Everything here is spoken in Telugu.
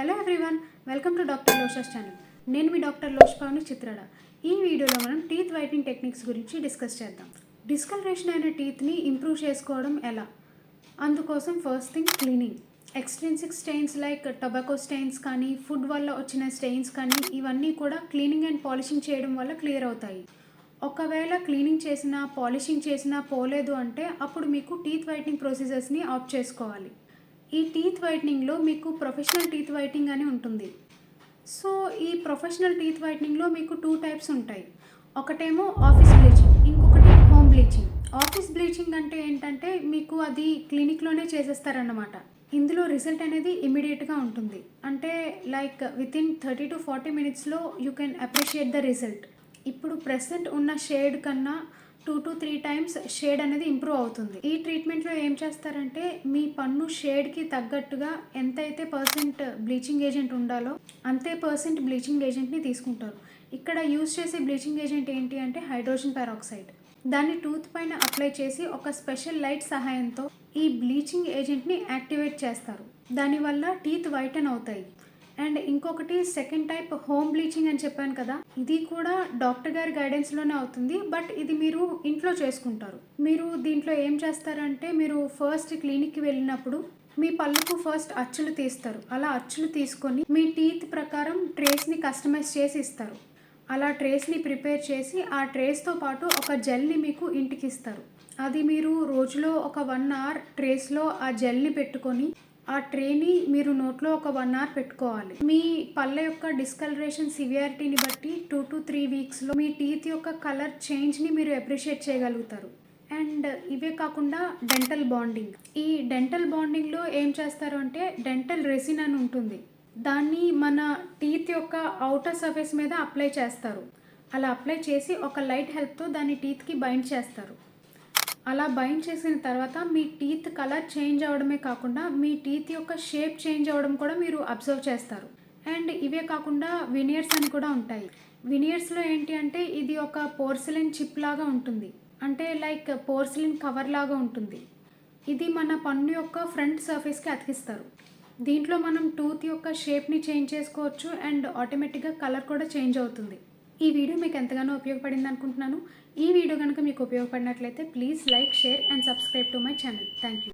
Hello everyone welcome to doctor Losha's channel. నేను మీ డాక్టర్ లోష్పావని చిత్రడ. ఈ వీడియోలో మనం టీత్ వైటింగ్ టెక్నిక్స్ గురించి డిస్కస్ చేద్దాం. డిస్కలరేషన్ అయిన టీత్ని ఇంప్రూవ్ చేసుకోవడం ఎలా? అందుకోసం first thing cleaning. Extrinsic stains like tobacco stains కానీ ఫుడ్ వల్ల వచ్చిన స్టెయిన్స్ కానీ ఇవన్నీ కూడా క్లీనింగ్ అండ్ పాలిషింగ్ చేయడం వల్ల క్లియర్ అవుతాయి. ఒకవేళ క్లీనింగ్ చేసినా పాలిషింగ్ చేసినా పోలేదు అంటే అప్పుడు మీకు టీత్ వైట్నింగ్ ప్రొసీజర్స్ని ఆఫ్ చేసుకోవాలి. ఈ టీత్ వైట్నింగ్లో మీకు ప్రొఫెషనల్ టీత్ వైట్నింగ్ అని ఉంటుంది. సో ఈ ప్రొఫెషనల్ టీత్ వైట్నింగ్లో మీకు టూ టైప్స్ ఉంటాయి. ఒకటేమో ఆఫీస్ బ్లీచింగ్ ఇంకొకటి హోమ్ బ్లీచింగ్ ఆఫీస్ బ్లీచింగ్ అంటే ఏంటంటే మీకు అది క్లినిక్లోనే చేసేస్తారన్నమాట. ఇందులో రిజల్ట్ అనేది ఇమీడియట్గా ఉంటుంది. అంటే like within thirty to forty మినిట్స్లో you can appreciate the result ఇప్పుడు ప్రెసెంట్ ఉన్న షేడ్ కన్నా two to three times shade అనేది ఇంప్రూవ్ అవుతుంది. ఈ ట్రీట్మెంట్లో ఏం చేస్తారంటే మీ పన్ను షేడ్కి తగ్గట్టుగా ఎంతైతే పర్సెంట్ బ్లీచింగ్ ఏజెంట్ ఉండాలో అంతే పర్సెంట్ బ్లీచింగ్ ఏజెంట్ని తీసుకుంటారు. ఇక్కడ యూజ్ చేసే బ్లీచింగ్ ఏజెంట్ ఏంటి అంటే హైడ్రోజన్ పెరాక్సైడ్ దాన్ని టూత్ పైన అప్లై చేసి ఒక స్పెషల్ లైట్ సహాయంతో ఈ బ్లీచింగ్ ఏజెంట్ని యాక్టివేట్ చేస్తారు. దానివల్ల టీత్ వైటన్ అవుతాయి. అండ్ ఇంకొకటి సెకండ్ టైప్ హోమ్ బ్లీచింగ్ అని చెప్పాను కదా ఇది కూడా డాక్టర్ గారి గైడెన్స్లోనే అవుతుంది బట్ ఇది మీరు ఇంట్లో చేసుకుంటారు. మీరు దీంట్లో ఏం చేస్తారంటే మీరు ఫస్ట్ క్లినిక్కి వెళ్ళినప్పుడు మీ పళ్ళకు ఫస్ట్ అచ్చులు తీస్తారు. అలా అచ్చులు తీసుకొని మీ టీత్ ప్రకారం ట్రేస్ని కస్టమైజ్ చేసి ఇస్తారు. అలా ట్రేస్ని ప్రిపేర్ చేసి ఆ ట్రేస్తో పాటు ఒక జెల్ని మీకు ఇంటికి ఇస్తారు. అది మీరు రోజులో ఒక వన్ అవర్ ట్రేస్లో ఆ జెల్ని పెట్టుకొని ఆ ట్రేని మీరు నోట్లో ఒక వన్ అవర్ పెట్టుకోవాలి. మీ పళ్ళ యొక్క డిస్కలరేషన్ సివియారిటీని బట్టి టూ టు త్రీ వీక్స్లో మీ టీత్ యొక్క కలర్ చేంజ్ని మీరు అప్రిషియేట్ చేయగలుగుతారు. అండ్ ఇవే కాకుండా డెంటల్ బాండింగ్. ఈ డెంటల్ బాండింగ్లో ఏం చేస్తారు అంటే డెంటల్ రెసిన్ అని ఉంటుంది. దాన్ని మన టీత్ యొక్క అవుటర్ సర్ఫేస్ మీద అప్లై చేస్తారు. అలా అప్లై చేసి ఒక లైట్ హెల్ప్తో దాన్ని టీత్కి బైండ్ చేస్తారు. అలా బైండ్ చేసిన తర్వాత మీ టీత్ కలర్ చేంజ్ అవ్వడమే కాకుండా మీ టీత్ యొక్క షేప్ చేంజ్ అవ్వడం కూడా మీరు అబ్జర్వ్ చేస్తారు. అండ్ ఇవే కాకుండా వినియర్స్ అని కూడా ఉంటాయి. వినియర్స్లో ఏంటి అంటే ఇది ఒక పోర్సిలిన్ చిప్ లాగా ఉంటుంది. అంటే లైక్ పోర్సిలిన్ కవర్ లాగా ఉంటుంది. ఇది మన పన్ను యొక్క ఫ్రంట్ సర్ఫేస్కి అతికిస్తారు. దీంట్లో మనం టూత్ యొక్క షేప్ని చేంజ్ చేసుకోవచ్చు అండ్ ఆటోమేటిక్గా కలర్ కూడా చేంజ్ అవుతుంది. ఈ వీడియో మీకు ఎంతగానో ఉపయోగపడింది అనుకుంటున్నాను. ఈ వీడియో కనుక మీకు ఉపయోగపడినట్లయితే please like share and subscribe to my channel. Thank you